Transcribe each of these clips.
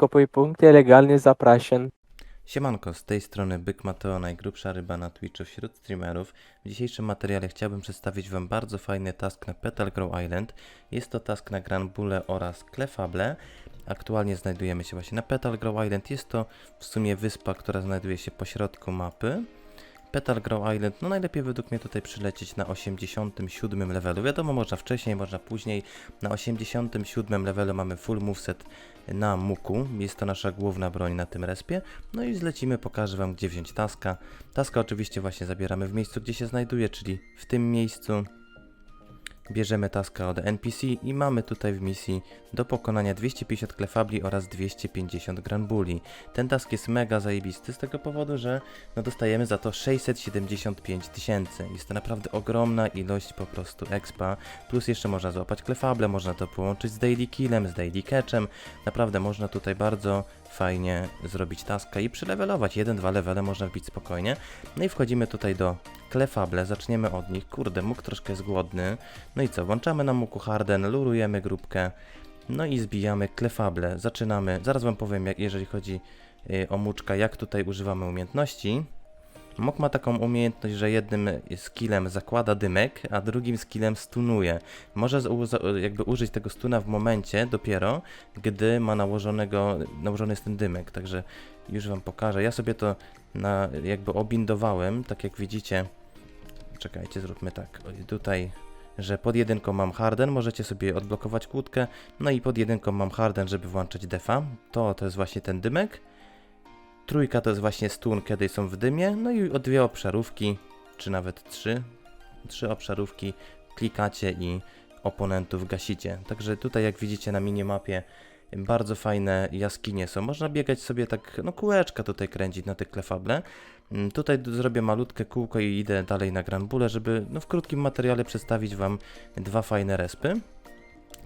skopuj punkty, legalnie zapraszam. Siemanko, z tej strony Byk Mateo, najgrubsza ryba na Twitchu wśród streamerów. W dzisiejszym materiale chciałbym przedstawić Wam bardzo fajny task na Petal Grow Island. Jest to task na Granbule oraz Clefable. Aktualnie znajdujemy się właśnie na Petal Grow Island. Jest to w sumie wyspa, która znajduje się pośrodku mapy. Petal Grow Island, no najlepiej według mnie tutaj przylecieć na 87 levelu. Wiadomo, można wcześniej, można później. Na 87 levelu mamy full moveset na Muku. Jest to nasza główna broń na tym respie. No i zlecimy, pokażę Wam gdzie wziąć taska. Taska oczywiście właśnie zabieramy w miejscu, gdzie się znajduje, czyli w tym miejscu. Bierzemy taska od NPC i mamy tutaj w misji do pokonania 250 klefabli oraz 250 granbuli. Ten task jest mega zajebisty z tego powodu, że no dostajemy za to 675 tysięcy. Jest to naprawdę ogromna ilość po prostu expa. Plus jeszcze można złapać klefable, można to połączyć z daily killem, z daily catchem. Naprawdę można tutaj bardzo fajnie zrobić taska i przylevelować. 1-2 levele można wbić spokojnie. No i wchodzimy tutaj do klefable, zaczniemy od nich. Kurde, mógł troszkę jest głodny. No i co, włączamy na muku harden, lurujemy grupkę. No i zbijamy klefable. Zaczynamy, zaraz wam powiem, jak, jeżeli chodzi y, o muczka, jak tutaj używamy umiejętności. Mok ma taką umiejętność, że jednym skillem zakłada dymek, a drugim skillem stunuje. Może jakby użyć tego stuna w momencie dopiero, gdy ma nałożonego, nałożony jest ten dymek. Także już wam pokażę. Ja sobie to na, jakby obindowałem, tak jak widzicie. Czekajcie, zróbmy tak. Tutaj, że pod jedynką mam harden, możecie sobie odblokować kłódkę. No i pod jedynką mam harden, żeby włączać defa. To, to jest właśnie ten dymek. Trójka to jest właśnie stun, kiedy są w dymie. No i o dwie obszarówki, czy nawet trzy. Trzy obszarówki klikacie i oponentów gasicie. Także tutaj jak widzicie na minimapie bardzo fajne jaskinie są. Można biegać sobie tak, no kółeczka tutaj kręcić na tych klefable. Mm, Tutaj zrobię malutkie kółko i idę dalej na Granbule, żeby no, w krótkim materiale przedstawić Wam dwa fajne respy.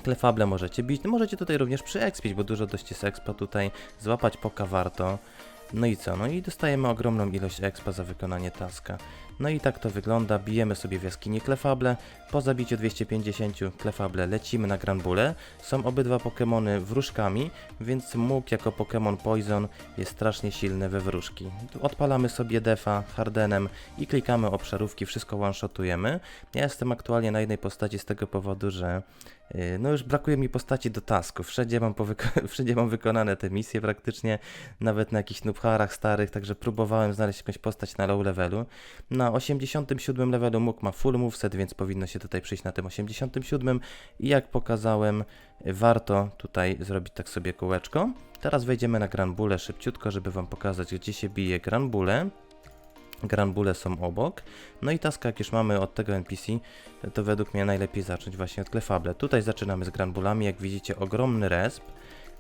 Klefable możecie bić, no możecie tutaj również przyekspić, bo dużo dość jest expa tutaj, złapać poka warto. No i co? No i dostajemy ogromną ilość expa za wykonanie taska. No i tak to wygląda, bijemy sobie w jaskini klefable, po zabiciu 250 klefable lecimy na Granbule. Są obydwa Pokémony wróżkami, więc Muk jako Pokémon Poison jest strasznie silny we wróżki. Odpalamy sobie defa hardenem i klikamy obszarówki, wszystko one-shotujemy. Ja jestem aktualnie na jednej postaci z tego powodu, że yy, no już brakuje mi postaci do tasków. Wszędzie mam, wszędzie mam wykonane te misje praktycznie, nawet na jakichś nubharach starych, także próbowałem znaleźć jakąś postać na low levelu. Na 87 levelu Muk ma full moveset, więc powinno się tutaj przyjść na tym 87 i jak pokazałem, warto tutaj zrobić tak sobie kółeczko. Teraz wejdziemy na Granbule szybciutko, żeby wam pokazać, gdzie się bije Granbule. Granbule są obok. No i taska, jak już mamy od tego NPC, to według mnie najlepiej zacząć właśnie od Clefable. Tutaj zaczynamy z Granbulami, jak widzicie ogromny resp.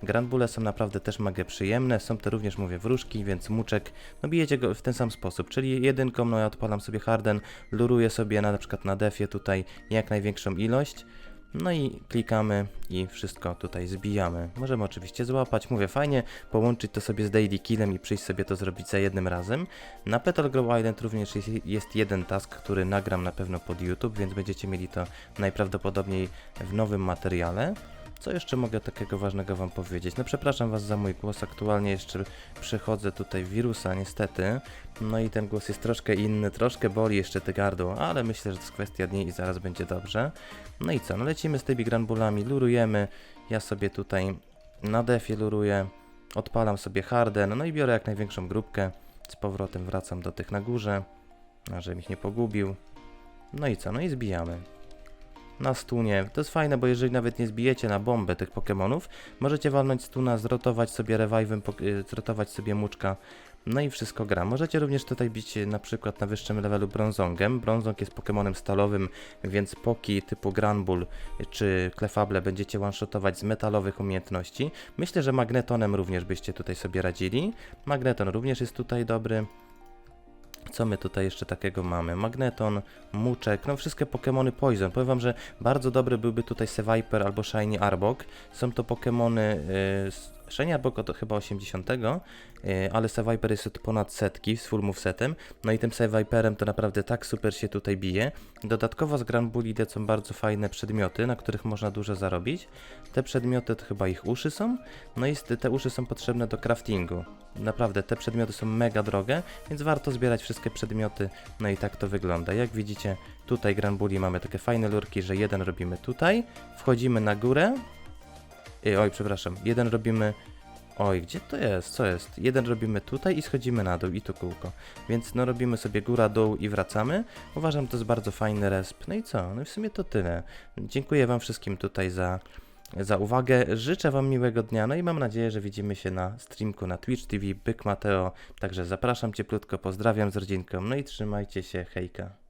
Granbule są naprawdę też mega przyjemne, są to również, mówię, wróżki, więc muczek, no bijecie go w ten sam sposób, czyli jedynką, no ja odpalam sobie harden, luruję sobie na, na przykład na defie tutaj jak największą ilość, no i klikamy i wszystko tutaj zbijamy. Możemy oczywiście złapać, mówię, fajnie połączyć to sobie z daily killem i przyjść sobie to zrobić za jednym razem. Na Petal Grow Island również jest, jest jeden task, który nagram na pewno pod YouTube, więc będziecie mieli to najprawdopodobniej w nowym materiale. Co jeszcze mogę takiego ważnego Wam powiedzieć? No przepraszam Was za mój głos, aktualnie jeszcze przechodzę tutaj wirusa niestety, no i ten głos jest troszkę inny, troszkę boli jeszcze te gardło, ale myślę, że to jest kwestia dni i zaraz będzie dobrze. No i co, no lecimy z tymi granbulami, lurujemy, ja sobie tutaj na defie luruję, odpalam sobie harden, no i biorę jak największą grupkę, z powrotem wracam do tych na górze, żebym ich nie pogubił. No i co, no i zbijamy na stunie. To jest fajne, bo jeżeli nawet nie zbijecie na bombę tych Pokémonów, możecie walnąć stuna, zrotować sobie pok- y, zrotować sobie muczka, no i wszystko gra. Możecie również tutaj bić y, na przykład na wyższym levelu brązongiem. Brązong jest Pokémonem stalowym, więc poki typu Granbull czy Clefable będziecie one-shotować z metalowych umiejętności. Myślę, że Magnetonem również byście tutaj sobie radzili. Magneton również jest tutaj dobry. Co my tutaj jeszcze takiego mamy? Magneton, Muczek, no wszystkie Pokémony Poison. Powiem wam, że bardzo dobry byłby tutaj Seviper albo Shiny Arbok. Są to Pokémony y, s- ulepszenia, bo to chyba 80, yy, ale Seviper jest od ponad setki z full movesetem, no i tym Seviperem to naprawdę tak super się tutaj bije. Dodatkowo z Grand są bardzo fajne przedmioty, na których można dużo zarobić. Te przedmioty to chyba ich uszy są, no i te uszy są potrzebne do craftingu. Naprawdę, te przedmioty są mega drogie, więc warto zbierać wszystkie przedmioty, no i tak to wygląda. Jak widzicie, tutaj Grand Bully mamy takie fajne lurki, że jeden robimy tutaj, wchodzimy na górę, Ej, oj, przepraszam, jeden robimy Oj, gdzie to jest? Co jest? Jeden robimy tutaj i schodzimy na dół i tu kółko. Więc no robimy sobie góra, dół i wracamy. Uważam, to jest bardzo fajny resp. No i co? No i w sumie to tyle. Dziękuję wam wszystkim tutaj za, za uwagę. Życzę wam miłego dnia, no i mam nadzieję, że widzimy się na streamku na Twitch TV Byk Mateo. Także zapraszam cieplutko, pozdrawiam z rodzinką, no i trzymajcie się, hejka.